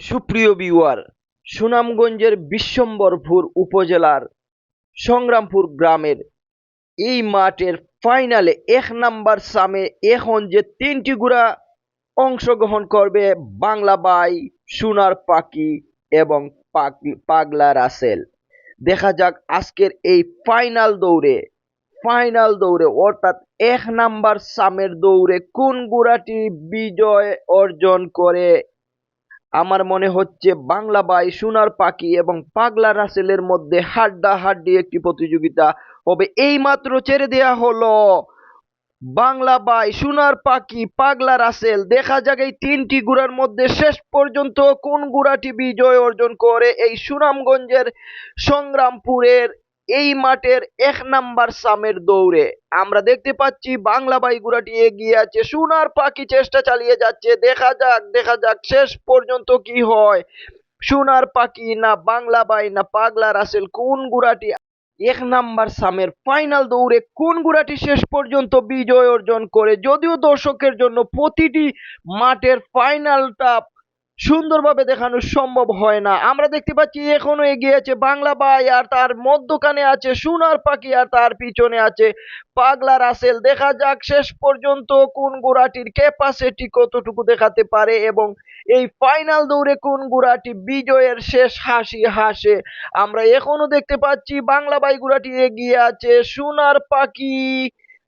সুপ্রিয় বিওয়ার সুনামগঞ্জের বিশ্বম্বরপুর উপজেলার সংগ্রামপুর গ্রামের এই মাঠের ফাইনালে এক নাম্বার সামে এখন যে তিনটি গুড়া অংশগ্রহণ করবে বাংলা বাই সোনার পাখি এবং পাগলা রাসেল। দেখা যাক আজকের এই ফাইনাল দৌড়ে ফাইনাল দৌড়ে অর্থাৎ এক নাম্বার সামের দৌড়ে কোন গুড়াটি বিজয় অর্জন করে আমার মনে হচ্ছে বাংলা বাই সোনার পাখি এবং পাগলা রাসেলের মধ্যে হাড্ডা হাড্ডি একটি প্রতিযোগিতা হবে। এই মাত্র ছেড়ে দেয়া হলো। বাংলা বাই সোনার পাখি, পাগলা রাসেল, দেখা যাক এই তিনটি গুড়ার মধ্যে শেষ পর্যন্ত কোন গুড়াটি বিজয় অর্জন করে। এই সুনামগঞ্জের সংগ্রামপুরের এই মাঠের এক নাম্বার সামের দৌড়ে। আমরা দেখতে পাচ্ছি বাংলা বাই গুড়াটি এগিয়ে আছে। সোনার পাখি চেষ্টা চালিয়ে যাচ্ছে। দেখা যাক দেখা যাক শেষ পর্যন্ত কি হয়। সোনার পাখি না বাংলা বাই না পাগলা রাসেল, কোন গুড়াটি এক নাম্বার সামের ফাইনাল দৌড়ে কোন গুড়াটি শেষ পর্যন্ত বিজয় অর্জন করে? যদিও দর্শকের জন্য প্রতিটি মাঠের ফাইনালটা সুন্দরভাবে দেখানো সম্ভব হয় না। আমরা দেখতে পাচ্ছি এখনও এগিয়ে আছে বাংলা বাই আর তার মধ্যখানে আছে সোনার পাখি আর তার পিছনে আছে পাগলা রাসেল। দেখা যাক শেষ পর্যন্ত কোন গোড়াটির ক্যাপাসিটি কতটুকু দেখাতে পারে এবং এই ফাইনাল দৌড়ে কোন গুড়াটি বিজয়ের শেষ হাসি হাসে। আমরা এখনও দেখতে পাচ্ছি বাংলা বাই গুড়াটি এগিয়ে আছে সোনার পাখি।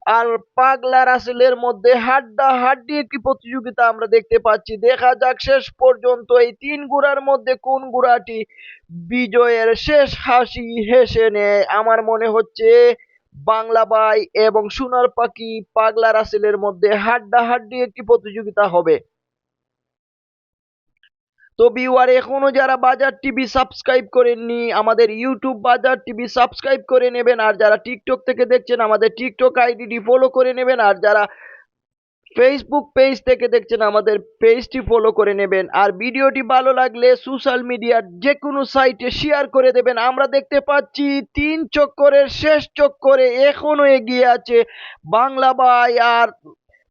আর পাগলা রাসেলের মধ্যে হাড্ডা হাড্ডি একটি প্রতিযোগিতা আমরা দেখতে পাচ্ছি। দেখা যাক শেষ পর্যন্ত এই তিন গুড়ার মধ্যে কোন গুড়াটি বিজয়ের শেষ হাসি হেসে নেয়। আমার মনে হচ্ছে বাংলা বাই এবং সোনার পাখি পাগলা রাসেলের মধ্যে হাড্ডা হাড্ডি একটি প্রতিযোগিতা হবে। তো বিওয়ার এখনও যারা বাজার টিভি সাবস্ক্রাইব করেননি, আমাদের ইউটিউব বাজার টিভি সাবস্ক্রাইব করে নেবেন, আর যারা টিকটক থেকে দেখছেন, আমাদের টিকটক আইডিটি ফলো করে নেবেন, আর যারা ফেসবুক পেজ থেকে দেখছেন, আমাদের পেজটি ফলো করে নেবেন, আর ভিডিওটি ভালো লাগলে সোশ্যাল মিডিয়ার যে কোনো সাইটে শেয়ার করে দেবেন। আমরা দেখতে পাচ্ছি তিন চক্করের শেষ চক্করে এখনও এগিয়ে আছে বাংলা বাই আর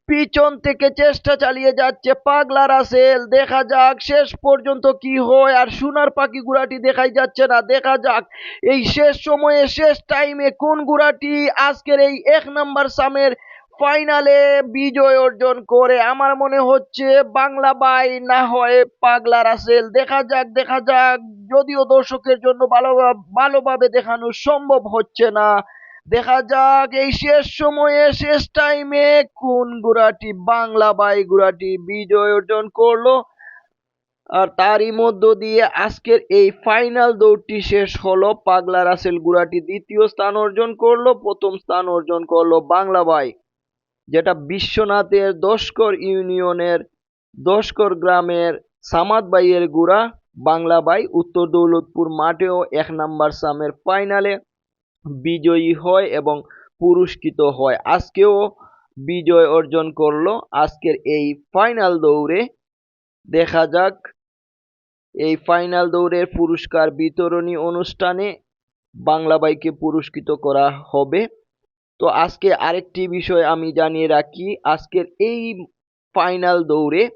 পিছন থেকে চেষ্টা চালিয়ে যাচ্ছে পাগলা রাসেল। দেখা যাক শেষ পর্যন্ত কি হয়। আর সোনার পাখি গুড়াটি দেখাই যাচ্ছে না। দেখা যাক এই শেষ সময়ে, শেষ টাইমে কোন গুড়াটি আজকের এই এক নাম্বার সামের ফাইনালে বিজয় অর্জন করে। আমার মনে হচ্ছে বাংলা বাই না হয় পাগলা রাসেল। দেখা যাক দেখা যাক। যদিও দর্শকের জন্য ভালো, ভালোভাবে দেখানো সম্ভব হচ্ছে না। দেখা যাক এই শেষ সময়ে, শেষ টাইমে কোন গুড়াটি বাংলা বাই গুড়াটি বিজয় অর্জন করল। আর তারই মধ্য দিয়ে আজকের এই ফাইনাল দৌড়টি শেষ হলো। পাগলা রাসেল গুড়াটি দ্বিতীয় স্থান অর্জন করল, প্রথম স্থান অর্জন করল বাংলা বাই যেটা বিশ্বনাথের দশকর ইউনিয়নের দশকর গ্রামের সামাদ বাইয়ের গুড়া বাংলা বাই উত্তর দৌলতপুর মাঠেও এক নাম্বার সামের ফাইনালে বিজয়ী হয় এবং পুরস্কৃত হয়। আজকেও বিজয় অর্জন করল। আজকের এই ফাইনাল দৌড়ে দেখা যাক। এই ফাইনাল দৌড়ের পুরস্কার বিতরণী অনুষ্ঠানে বাংলা বাইকে পুরস্কৃত করা হবে। তো আজকে আরেকটি বিষয় আমি জানিয়ে রাখি। আজকের এই ফাইনাল দৌড়ে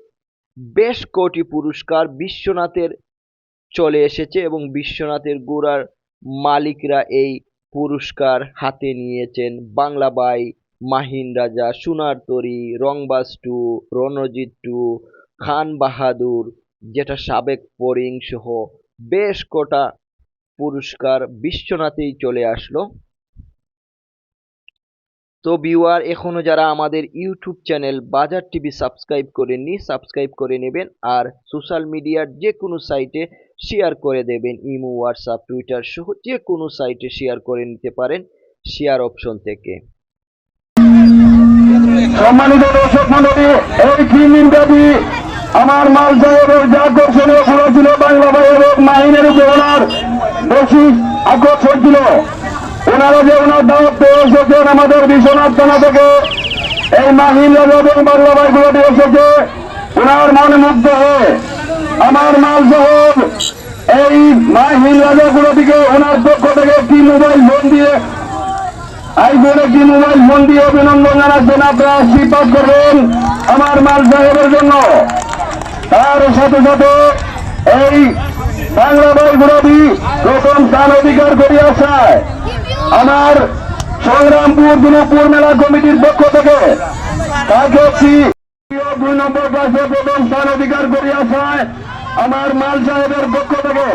বেশ কটি পুরস্কার বিশ্বনাথের চলে এসেছে এবং বিশ্বনাথের গোড়ার মালিকরা এই পুরস্কার হাতে নিয়েছেন Bangla by Mahin Raja, Sonar Tori, Rangbaaz two, Ranjit two, Khan Bahadur, যেটা সাবেক পরিং সহ বেশ কটা পুরস্কার বিশ্বনাথেই চলে আসলো। তো ভিউয়ার এখনও যারা আমাদের YouTube channel Bazar TV subscribe করেননি, সাবস্ক্রাইব করে নেবেন। আর সোশ্যাল মিডিয়ার যে কোনো সাইটে শেয়ার করে দেবেন ইমো, হোয়াটসঅ্যাপ, টুইটার সহ যে কোনো সাইটে শেয়ার করে নিতে পারেন শেয়ার অপশন থেকে। সম্মানিত দর্শক মন্ডলী এই তিন দিন ব্যাপী আমার মাল সাহেবের যে আকর্ষণীয় খেলা ছিল বাংলা ভাই এবং মাহিনের উপর। ওনার বেশি আকর্ষণ ছিল ওনারা যে ওনার দাওয়াত পেয়ে এসেছেন আমাদের বিশ্বনাথ থানা থেকে, এই মাহিন এবং বাংলা ভাই গুলোটি এসেছে। ওনার মনে মুগ্ধ হয়ে আমার মাল সাহেব এই মাহিল রাজাগুলোটিকে ওনার পক্ষ থেকে একটি মোবাইল ফোন দিয়ে আইফোন একটি মোবাইল ফোন দিয়ে অভিনন্দন জানাচ্ছেন। আপনারা আশীর্বাদ করবেন আমার মাল সাহেবের জন্য। তার সাথে সাথে এই বাংলা বই বিরোধী প্রথম স্থান অধিকার করে আসায় আমার সংগ্রামপুর দিনাজপুর মেলা কমিটির পক্ষ থেকে তাকে দুই নম্বর ক্লাসে প্রথম স্থান অধিকার করে আসায়। আমার মাল সাহেবের পক্ষ থেকে।